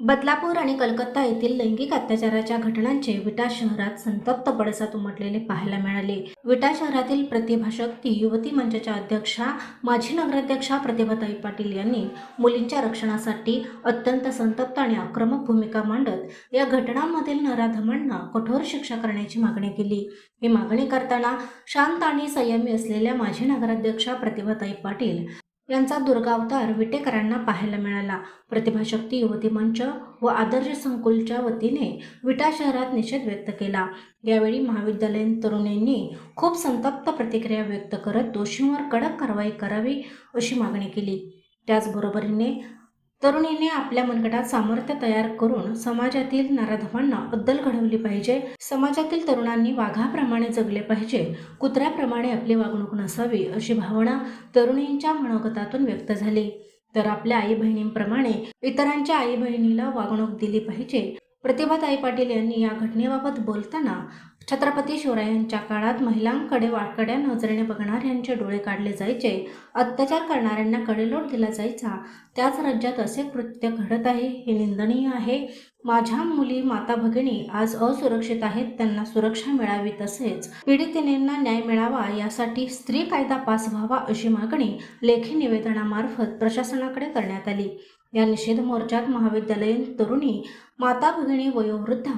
बदलापूर आणि कलकत्ता येथील लैंगिक अत्याचाराच्या घटनांचे विटा शहरात संतप्त पडसात उमटलेले पाहायला मिळाले. विटा शहरातील प्रतिभाशक्ती युवती मंचाच्या अध्यक्षा माजी नगराध्यक्षा प्रतिभाताई पाटील यांनी मुलींच्या रक्षणासाठी अत्यंत संतप्त आणि आक्रमक भूमिका मांडत या घटनांमधील नराधमांना कठोर शिक्षा करण्याची मागणी केली. ही मागणी करताना शांत आणि संयमी असलेल्या माजी नगराध्यक्षा प्रतिभाताई पाटील यांचा दुर्गावतार विटेकरांना पाहायला मिळाला. प्रतिभाशक्ती युवती मंच व आदर्श संकुलच्या वतीने विटा शहरात निषेध व्यक्त केला. यावेळी महाविद्यालयीन तरुणींनी खूप संतप्त प्रतिक्रिया व्यक्त करत दोषींवर कडक कारवाई करावी अशी मागणी केली. त्याचबरोबरीने तरुणींनी आपल्या मनगटात सामर्थ्य तयार करून समाजातील नराधवांना अद्दल घडवली पाहिजे. समाजातील तरुणांनी वाघाप्रमाणे जगले पाहिजे. कुत्र्याप्रमाणे आपली वागणूक नसावी अशी भावना तरुणींच्या मनोगतातून व्यक्त झाली. तर आपल्या आई बहिणींप्रमाणे इतरांच्या आई बहिणीला वागणूक दिली पाहिजे. प्रतिभाताई पाटील यांनी या घटनेबाबत बोलताना छत्रपती शिवरायांच्या काळात महिलांकडे वाकड्या नजरेने बघणाऱ्यांचे डोळे काढले जायचे अत्याचार करणाऱ्यांना कडेलोट दिला जायचा त्याच राज्यात असे कृत्य घडत आहे हे निंदनीय आहे. माझ्या मुली माता भगिनी आज असुरक्षित आहेत त्यांना सुरक्षा मिळावी तसेच पीडितिनींना न्याय मिळावा यासाठी स्त्री कायदा पास व्हावा अशी मागणी लेखी निवेदनामार्फत प्रशासनाकडे करण्यात आली. या निषेध मोर्चात महाविद्यालयीन तरुणी माता भगिनी वयोवृद्धा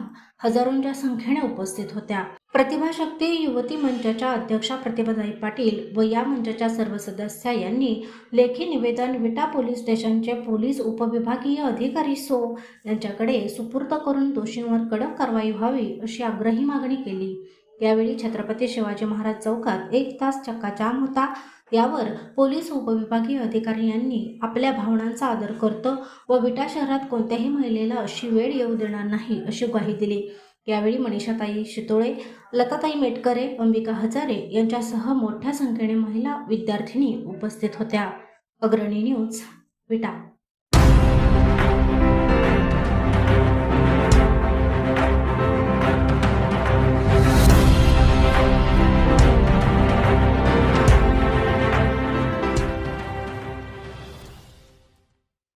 हजारोंच्या संख्येने उपस्थित होत्या. प्रतिभाशक्ती युवती मंचाच्या अध्यक्षा प्रतिभाताई पाटील व या मंचाच्या सर्व सदस्या यांनी लेखी निवेदन विटा पोलीस स्टेशनचे पोलीस उपविभागीय अधिकारी सो यांच्याकडे सुपूर्द करून दोषींवर कडक कारवाई व्हावी अशी आग्रही मागणी केली. यावेळी छत्रपती शिवाजी महाराज चौकात एक तास चक्काजाम होता. यावर पोलीस उपविभागीय अधिकारी यांनी आपल्या भावनांचा आदर करतो व विटा शहरात कोणत्याही महिलेला अशी वेळ येऊ देणार नाही अशी ग्वाही दिली. यावेळी मनीषाताई शितोळे लताताई मेटकरे अंबिका हजारे यांच्यासह मोठ्या संख्येने महिला विद्यार्थिनी उपस्थित होत्या. अग्रणी न्यूज विटा.